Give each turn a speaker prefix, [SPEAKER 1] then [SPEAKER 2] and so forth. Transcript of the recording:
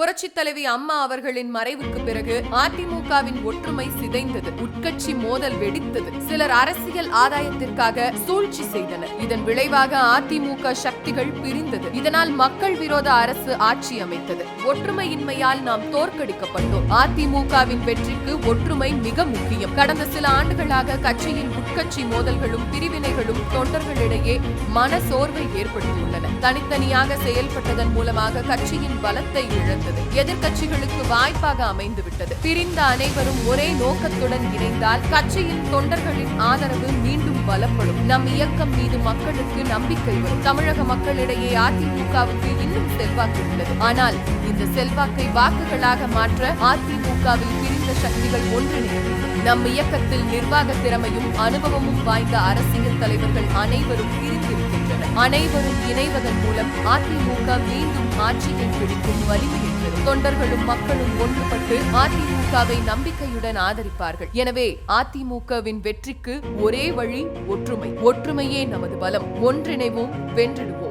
[SPEAKER 1] புரட்சித் தலைவி அம்மா அவர்களின் மறைவுக்கு பிறகு அதிமுகவின் ஒற்றுமை சிதைந்தது உட்கட்சி மோதல் வெடித்தது. சிலர் அரசியல் ஆதாயத்திற்காக சூழ்ச்சி செய்தனர். இதன் விளைவாக அதிமுக சக்திகள் பிரிந்தது. இதனால் மக்கள் விரோத அரசு ஆட்சி அமைத்தது. ஒற்றுமையின்மையால் நாம் தோற்கடிக்கப்பட்டோம். அதிமுகவின் வெற்றிக்கு ஒற்றுமை மிக முக்கியம். கடந்த சில ஆண்டுகளாக கட்சியின் உட்கட்சி மோதல்களும் பிரிவினைகளும் தொண்டர்களிடையே மன சோர்வை ஏற்படுத்தியுள்ளன. தனித்தனியாக செயல்பட்டதன் மூலமாக கட்சியின் பலத்தை இழந்தது. எதிர்கட்சிகளுக்கு வாய்ப்பாக அமைந்துவிட்டது. பிரிந்த அனைவரும் ஒரே நோக்கத்துடன் இணைந்தால் கட்சியின் தொண்டர்களின் ஆதரவு மீண்டும் பலப்படும். நம் இயக்கம் மீது மக்களுக்கு நம்பிக்கை வரும். தமிழக மக்களிடையே அதிமுகவுக்கு இன்னும் செல்வாக்கு உள்ளது. ஆனால் இந்த செல்வாக்கை வாக்குகளாக மாற்ற அதிமுகவில் பிரிந்த சக்திகள் ஒன்றிணைந்து நம் இயக்கத்தில் நிர்வாக திறமையும் அனுபவமும் வாய்ந்த அரசியல் தலைவர்கள் அனைவரும் பிரிந்திருக்கின்றனர். அனைவரும் இணைவதன் மூலம் அதிமுக மீண்டும் ஆட்சியை பிடிக்கும் வலிமையை தொண்டர்களும் மக்களும் ஒன்றுபட்டு அதிமுகவை நம்பிக்கையுடன் ஆதரிப்பார்கள். எனவே அதிமுகவின் வெற்றிக்கு ஒரே வழி ஒற்றுமை. ஒற்றுமையே நமது பலம். ஒன்றிணைவோம் வென்றிடுவோம்.